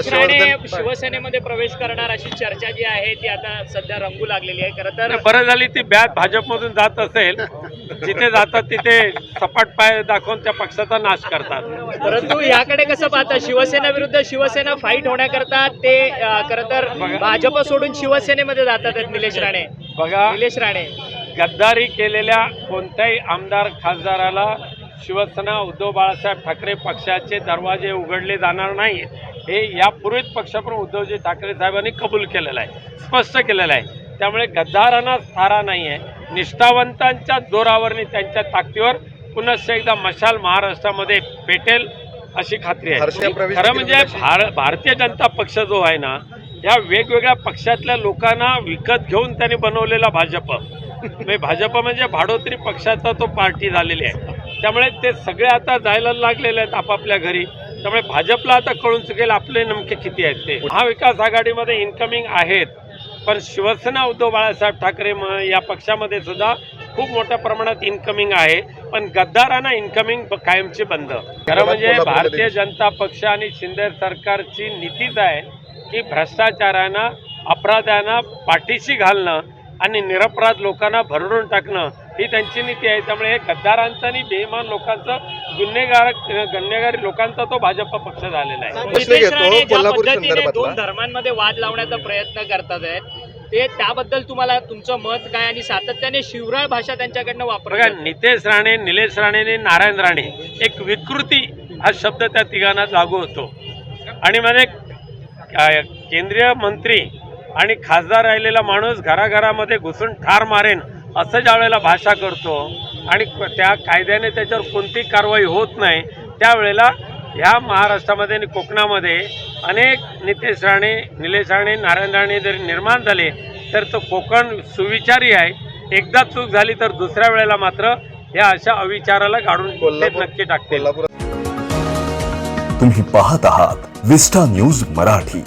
हर्षवर्धन शिवसेनेमध्ये प्रवेश करणार अशी चर्चा जी आहे ती आता सध्या रंगू लागलेली आहे. खरं तर बरं झाली ती बॅट भाजपमधून जात असेल जिथे जातात तिथे सपाट पाय दाखवून त्या पक्षाचा नाश करतात. परंतु याकडे कसं पाहता शिवसेना विरुद्ध शिवसेना फाईट होण्याकरता ते खरं तर भाजप सोडून शिवसेनेमध्ये जातात निलेश राणे. बघा. निलेश राणे. गद्दारी केलेल्या कोणत्याही आमदार खासदाराला शिवसेना उद्धव बाळासाहेब ठाकरे पक्षाचे दरवाजे उघडले जाणार नाहीत. हे यापूर्वीच पक्षप्रमुख उद्धवजी ठाकरे साहेबांनी कबूल केलेलं आहे स्पष्ट केलेलं आहे. त्यामुळे गद्दारांना थारा नाही आहे निष्ठावंतांच्या जोरावरनी त्यांच्या ताकदीवर पुनश्च एकदा मशाल महाराष्ट्रामध्ये पेटेल अशी खात्री आहे. खरं म्हणजे भार भारतीय जनता पक्ष जो आहे ना या वेगवेगळ्या पक्षातल्या लोकांना विकत घेऊन त्यांनी बनवलेला भाजप. म्हणजे भाजप म्हणजे भाडोत्री पक्षाचा तो पार्टी झालेली आहे. त्यामुळे ते सगळे आता जायला लागलेले आहेत आपापल्या घरी. त्यामुळे भाजपला आता कळून चुकेल आपले नेमके किती आहेत ते. महाविकास आघाडीमध्ये इन्कमिंग आहेत. पण शिवसेना उद्धव बाळासाहेब ठाकरे म या पक्षामध्ये सुद्धा खूप मोठ्या प्रमाणात इन्कमिंग आहे. पण गद्दारांना इन्कमिंग कायमची बंद. खरं म्हणजे भारतीय जनता पक्ष आणि शिंदे सरकारची नीतीच आहे की भ्रष्टाचारांना अपराधांना पाठीशी घालणं आणि निरपराध लोकांना भरडून टाकणं ही त्यांची नीती आहे. त्यामुळे हे गद्दारांचं आणि बेईमान लोकांचं गुन्हेगार गुन्हेगारी लोकांचा तो भाजप पक्ष झालेला आहे. पद्धतीने. दोन धर्मांमध्ये वाद लावण्याचा प्रयत्न करतात आहेत ते त्याबद्दल तुम्हाला तुमचं मत काय आणि सातत्याने शिवराळ भाषा त्यांच्याकडनं बघा वापरतात नितेश राणे निलेश राणे आणि नारायण राणे एक विकृती हा शब्द त्या तिघांना लागू होतो. आणि म्हणजे केंद्रीय मंत्री आणि खासदार राहिलेला माणूस घराघरामध्ये घुसून ठार मारेन असं ज्या वेळेला भाषा करतो आणि त्या कायद्याने त्याच्यावर कोणती कारवाई होत नाही त्यावेळेला ह्या महाराष्ट्रामध्ये आणि कोकणामध्ये अनेक नितेश राणे निलेश राणे नारायण राणे जरी निर्माण झाले तर तो कोकण सुविचारी आहे. एकदा चूक झाली तर दुसऱ्या वेळेला मात्र या अशा अविचाराला गाडून नक्की टाकतील. कोल्हापूर तुम्ही पाहत आहात विस्टा न्यूज मराठी.